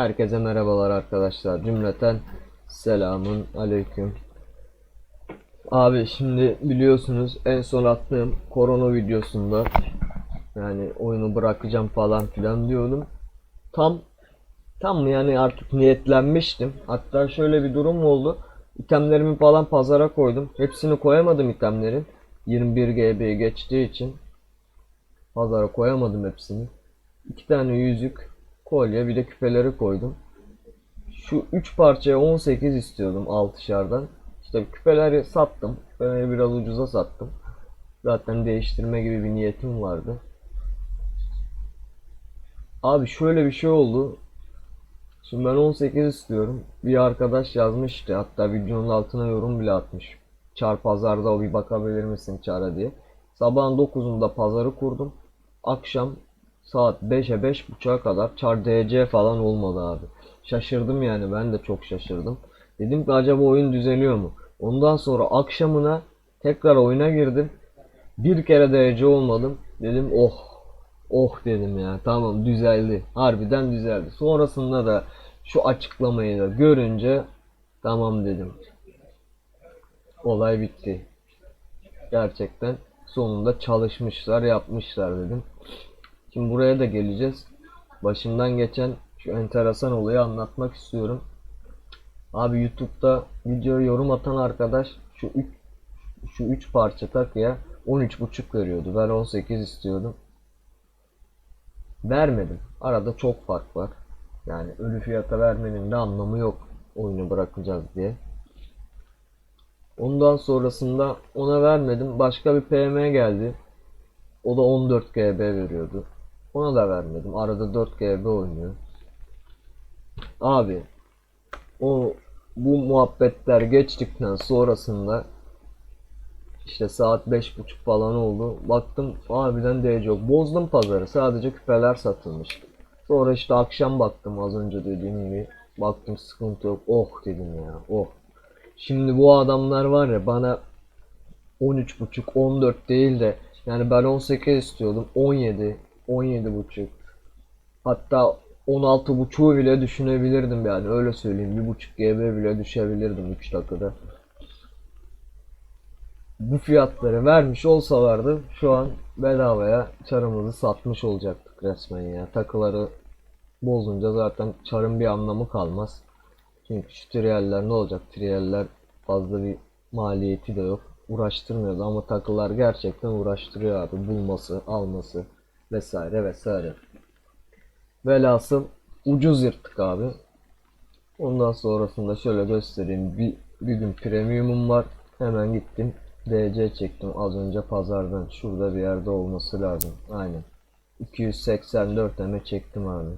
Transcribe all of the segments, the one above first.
Herkese merhabalar arkadaşlar. Cümleten selamun aleyküm. Abi şimdi biliyorsunuz en son attığım korona videosunda yani oyunu bırakacağım falan filan diyordum. Tam tam yani artık niyetlenmiştim. Hatta şöyle bir durum oldu. İtemlerimi falan pazara koydum. Hepsini koyamadım itemlerin. 21 GB geçtiği için pazara koyamadım hepsini. İki tane yüzük, kolye bir de küpeleri koydum. Şu 3 parçaya 18 istiyordum 6'şardan. İşte küpeleri sattım. Küpeleri biraz ucuza sattım. Zaten değiştirme gibi bir niyetim vardı. Abi şöyle bir şey oldu. Şimdi ben 18 istiyorum. Bir arkadaş yazmıştı. Hatta videonun altına yorum bile atmış. Çar pazarda o bir bakabilir misin çara diye. Sabahın 9'unda pazarı kurdum. Akşam saat 5'e 5.30'a kadar çar DC falan olmadı abi. Şaşırdım yani ben de çok şaşırdım. Dedim ki acaba oyun düzeliyor mu? Ondan sonra akşamına tekrar oyuna girdim. Bir kere DC olmadım. Dedim oh oh dedim ya tamam düzeldi. Harbiden düzeldi. Sonrasında da şu açıklamayı da görünce tamam dedim. Olay bitti. Gerçekten sonunda çalışmışlar yapmışlar dedim. Şimdi buraya da geleceğiz. Başımdan geçen şu enteresan olayı anlatmak istiyorum. Abi YouTube'da videoya yorum atan arkadaş şu 3 şu 3 parça takıya 13.5 veriyordu. Ben 18 istiyordum. Vermedim. Arada çok fark var. Yani ölü fiyata vermenin de anlamı yok. Oyunu bırakacağız diye. Ondan sonrasında ona vermedim. Başka bir PM geldi. O da 14 GB veriyordu. Ona da vermedim. Arada 4 GB oynuyor. Abi o bu muhabbetler geçtikten sonrasında işte saat 5.30 falan oldu. Baktım harbiden DC yok. Bozdum pazarı. Sadece küpeler satılmış. Sonra işte akşam baktım az önce dediğim gibi. Baktım sıkıntı yok. Oh dedim ya. Oh. Şimdi bu adamlar var ya bana 13.5 14 değil de yani ben 18 istiyordum. 17 17 buçuk. Hatta 16 buçuğu bile düşünebilirdim yani öyle söyleyeyim. 1.5 GB bile düşebilirdim 3 dakikada. Bu fiyatları vermiş olsalardı şu an bedavaya çarımızı satmış olacaktık resmen ya. Takıları bozunca zaten çarın bir anlamı kalmaz. Çünkü şu triyaller ne olacak? Triyaller fazla bir maliyeti de yok. Uğraştırmıyordu ama takılar gerçekten uğraştırıyor abi. Bulması, alması vesaire vesaire. Velhasıl ucuz yırttık abi. Ondan sonrasında şöyle göstereyim. Bir, bir gün premiumum var. Hemen gittim. DC çektim az önce pazardan. Şurada bir yerde olması lazım. Aynen. 284 eme çektim abi.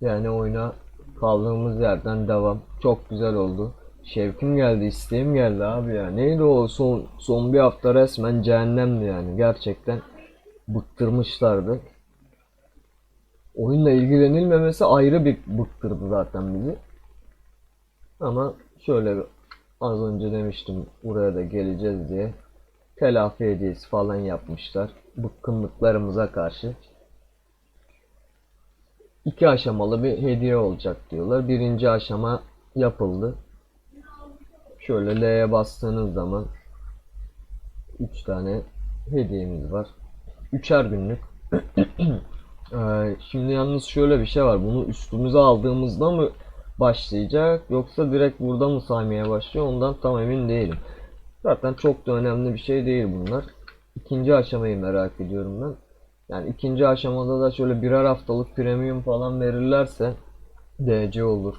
Yani oyuna kaldığımız yerden devam. Çok güzel oldu. Şevkim geldi, isteğim geldi abi ya. Neydi o son son bir hafta resmen cehennemdi yani. Gerçekten bıktırmışlardı. Oyunla ilgilenilmemesi ayrı bir bıktırdı zaten bizi. Ama şöyle az önce demiştim buraya da geleceğiz diye telafi hediyesi falan yapmışlar. Bıkkınlıklarımıza karşı. İki aşamalı bir hediye olacak diyorlar. Birinci aşama yapıldı. Şöyle L'ye bastığınız zaman 3 tane hediyemiz var. Üçer günlük. Ee, Şimdi yalnız şöyle bir şey var. Bunu üstümüze aldığımızda mı başlayacak yoksa direkt burada mı saymaya başlıyor ondan tam emin değilim. Zaten çok da önemli bir şey değil bunlar. İkinci aşamayı merak ediyorum ben. Yani ikinci aşamada da şöyle birer haftalık premium falan verirlerse DC olur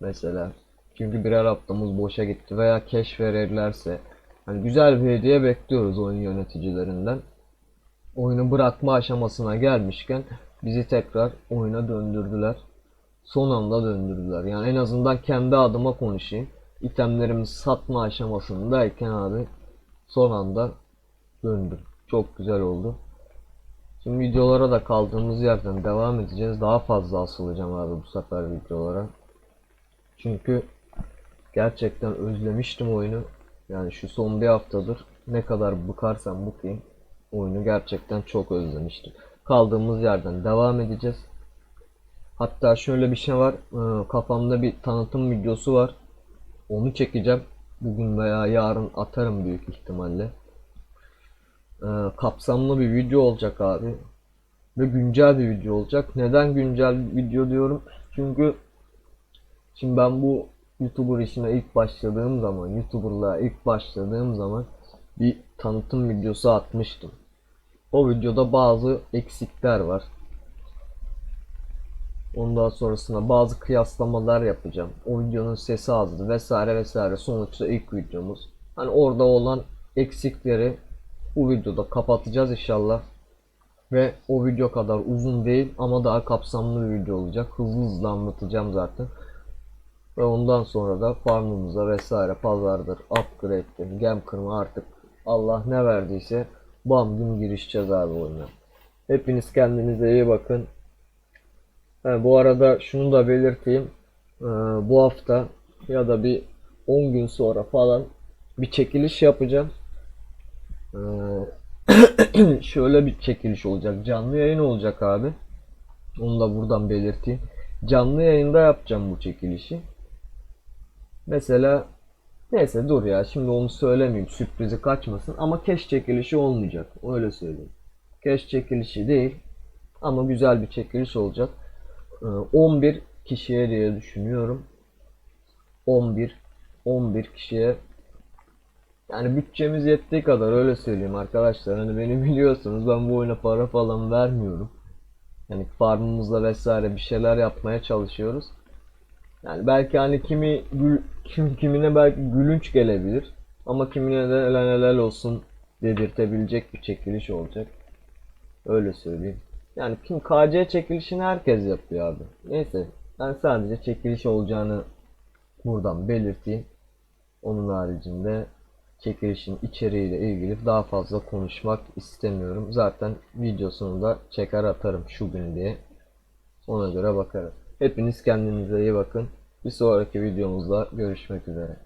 mesela. Çünkü birer haftamız boşa gitti veya keş verirlerse hani güzel bir hediye bekliyoruz oyun yöneticilerinden. Oyunu bırakma aşamasına gelmişken bizi tekrar oyuna döndürdüler. Son anda döndürdüler. Yani en azından kendi adıma konuşayım. İtemlerimi satma aşamasındayken abi son anda döndüm. Çok güzel oldu. Şimdi videolara da kaldığımız yerden devam edeceğiz. Daha fazla asılacağım abi bu sefer videolara. Çünkü gerçekten özlemiştim oyunu. Yani şu son bir haftadır ne kadar bıkarsam bıkayım oyunu gerçekten çok özlemiştim. Kaldığımız yerden devam edeceğiz. Hatta şöyle bir şey var. Ee, Kafamda bir tanıtım videosu var. Onu çekeceğim. Bugün veya yarın atarım büyük ihtimalle. Ee, kapsamlı bir video olacak abi. Ve güncel bir video olacak. Neden güncel bir video diyorum? Çünkü şimdi ben bu YouTuber işine ilk başladığım zaman, YouTuber'lığa ilk başladığım zaman bir tanıtım videosu atmıştım. O videoda bazı eksikler var. Ondan sonrasında bazı kıyaslamalar yapacağım. O videonun sesi azdı vesaire vesaire. Sonuçta ilk videomuz. Hani orada olan eksikleri bu videoda kapatacağız inşallah. Ve o video kadar uzun değil ama daha kapsamlı bir video olacak. Hızlı hızlı anlatacağım zaten. Ve ondan sonra da farmımıza vesaire pazardır, upgrade'dir, gem kırma artık Allah ne verdiyse bam gün girişeceğiz abi oyuna. Hepiniz kendinize iyi bakın. Ha, bu arada şunu da belirteyim. Ee, bu hafta ya da bir 10 gün sonra falan bir çekiliş yapacağım. Ee, şöyle bir çekiliş olacak. Canlı yayın olacak abi. Onu da buradan belirteyim. Canlı yayında yapacağım bu çekilişi. Mesela neyse dur ya şimdi onu söylemeyeyim sürprizi kaçmasın ama keş çekilişi olmayacak. Öyle söyleyeyim. Keş çekilişi değil ama güzel bir çekiliş olacak. Ee, 11 kişiye diye düşünüyorum. 11 11 kişiye yani bütçemiz yettiği kadar öyle söyleyeyim arkadaşlar. Hani beni biliyorsunuz ben bu oyuna para falan vermiyorum. Yani farmımızla vesaire bir şeyler yapmaya çalışıyoruz. Yani belki hani kimi gül, kim, kimine belki gülünç gelebilir. Ama kimine de helal helal olsun dedirtebilecek bir çekiliş olacak. Öyle söyleyeyim. Yani kim KC çekilişini herkes yapıyor abi. Neyse ben sadece çekiliş olacağını buradan belirteyim. Onun haricinde çekilişin içeriğiyle ilgili daha fazla konuşmak istemiyorum. Zaten videosunu da çeker atarım şu gün diye. Ona göre bakarız. Hepiniz kendinize iyi bakın. Bir sonraki videomuzda görüşmek üzere.